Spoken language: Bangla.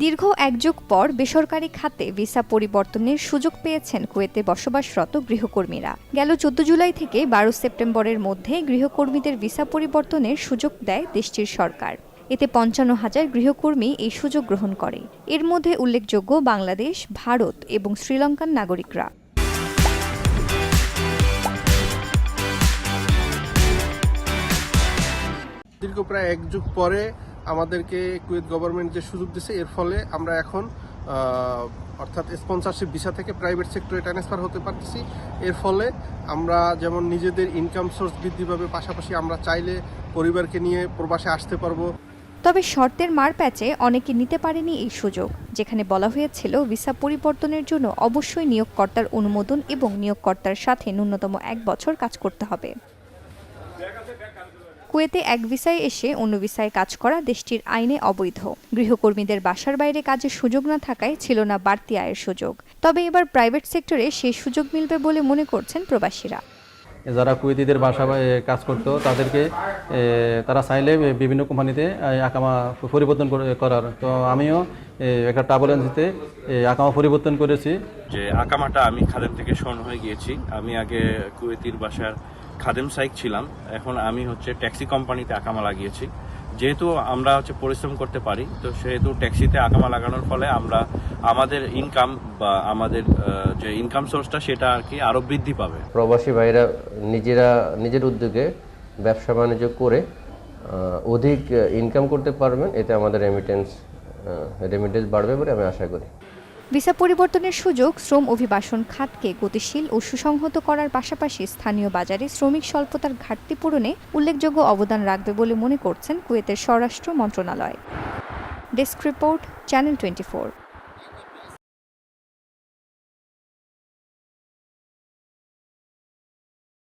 দীর্ঘ এক যুগ পর বেসরকারি খাতে ভিসা পরিবর্তনের সুযোগ পেয়েছেন কুয়েতে বসবাসরত গৃহকর্মীরা। গেল চোদ্দ জুলাই থেকে বারো সেপ্টেম্বরের মধ্যে গৃহকর্মীদের ভিসা পরিবর্তনের সুযোগ দেয় দেশটির সরকার। এতে পঞ্চান্ন হাজার গৃহকর্মী এই সুযোগ গ্রহণ করে। এর মধ্যে উল্লেখযোগ্য বাংলাদেশ, ভারত এবং শ্রীলঙ্কার নাগরিকরা। দীর্ঘ প্রায় এক যুগ পরে আমাদেরকে কুয়েত গভর্নমেন্ট যে সুযোগ দিছে, এর ফলে আমরা এখন অর্থাৎ স্পন্সরশিপ ভিসা থেকে প্রাইভেট সেক্টরে ট্রান্সফার হতে পারতেছি। এর ফলে আমরা যেমন নিজেদের ইনকাম সোর্স বৃদ্ধি পাবে, পাশাপাশি আমরা চাইলে পরিবারকে নিয়ে প্রবাসে আসতে পারব। তবে শর্তের মার প্যাচে অনেকে নিতে পারেনি এই সুযোগ, যেখানে বলা হয়েছিল ভিসা পরিবর্তনের জন্য অবশ্যই নিয়োগকর্তার অনুমোদন এবং নিয়োগকর্তার সাথে ন্যূনতম এক বছর কাজ করতে হবে। কুয়েতে এক ভিসায় এসে অন্য ভিসায় কাজ করা দেশটির আইনে অবৈধ। গৃহকর্মীদের বাসার বাইরে কাজের সুযোগ না থাকায় ছিল না বাড়তি আয়ের সুযোগ। তবে এবার প্রাইভেট সেক্টরে সেই সুযোগ মিলবে বলে মনে করছেন প্রবাসীরা। যারা কুয়েতিদের বাসা কাজ করতো তাদেরকে তারা চাইলে বিভিন্ন কোম্পানিতে আকামা পরিবর্তন করার। তো আমিও একটা ট্রাভেল এজেন্সিতে আকামা পরিবর্তন করেছি। যে আকামাটা আমি খাদেম থেকে শোন হয়ে গিয়েছি। আমি আগে কুয়েতির বাসার খাদেম সাইক ছিলাম। এখন আমি হচ্ছে ট্যাক্সি কোম্পানিতে আকামা লাগিয়েছি। যেহেতু আমরা হচ্ছে পরিশ্রম করতে পারি, তো সেহেতু ট্যাক্সিতে আকামা লাগানোর ফলে আমরা আমাদের ইনকাম বা আমাদের যে ইনকাম সোর্সটা সেটা আর কি আরও বৃদ্ধি পাবে। প্রবাসী ভাইরা নিজেরা, নিজের উদ্যোগে ব্যবসা বাণিজ্য করে অধিক ইনকাম করতে পারবেন, এতে আমাদের রেমিটেন্স রেমিটেন্স বাড়বে বলে আমি আশা করি। ভিসা পরিবর্তনের সুযোগ শ্রম অভিবাসন খাতকে গতিশীল ও সুসংহত করার পাশাপাশি স্থানীয় বাজারে শ্রমিক স্বল্পতার ঘাটতি পূরণে উল্লেখযোগ্য অবদান রাখবে বলে মনে করছেন কুয়েতের স্বরাষ্ট্র মন্ত্রণালয়। Desk report, channel twenty